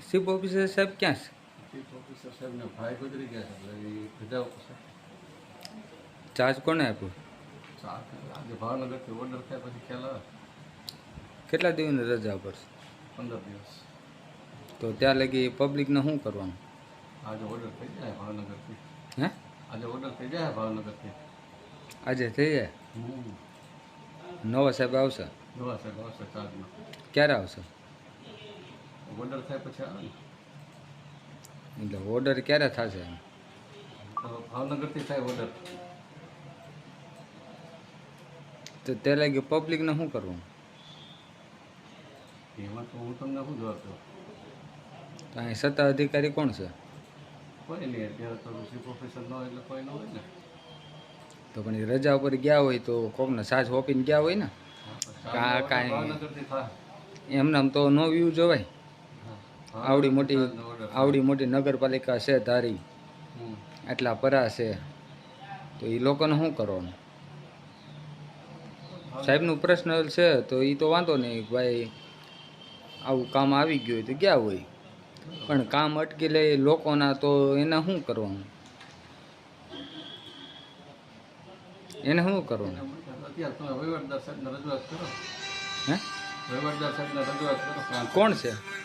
Chief officer સાહેબ ક્યાં છે ચીફ ઓફિસર સાહેબને ભાઈ ગુજરી ગયા છે એટલે એ રજા ઉપર છે ચાર્જ કોને આપ્યો ચાર આજે ભાવનગરથી ઓર્ડર થાય પછી ખ્યાલ આવે કેટલા દિવસની રજા ઉપર છે પંદર દિવસ તો ત્યાં લગી પબ્લિકને શું કરવાનું આજે ઓર્ડર થઈ જાય ભાવનગરથી હે આજે ઓર્ડર થઈ જાય ભાવનગરથી આજે થઈ જાય હમ નવા સાહેબ આવશે નવા સાહેબ આવશે ચાર્જમાં ક્યારે આવશે ઓર્ડર થાય પછી આવે ને. એટલે ઓર્ડર ક્યારે થશે ભાવનગરથી થાય ઓર્ડર તો તે લાગી પબ્લિકને શું કરવું? એમાં તો હું તમને શું જવાબ દઉં? તો અહીં સત્તા અધિકારી કોણ છે? કોઈ નહીં અત્યારે તો ઋષિ પ્રોફેસર ન હોય એટલે કોઈ ન હોય ને. તો પણ એ રજા ઉપર ગયા હોય તો કોકને સાજ હોપીને ગયા હોય ને? કા- કાંઈ- એમને આમ તો નો વ્યૂ જોવાય. આવડી મોટી. આવડી મોટી નગરપાલિકા છે ધારી. આટલા પરા છે. તો એ લોકોને શું કરવાનું? સાહેબનું પર્સનલ છે તો એ તો વાંધો નહીં ભાઈ આવું કામ આવી ગયું હોય તો ગયા હોય? પણ કામ અટકી લે લોકોના તો એને શું કરવાનું? એને શું કરવાનું? કોણ છે?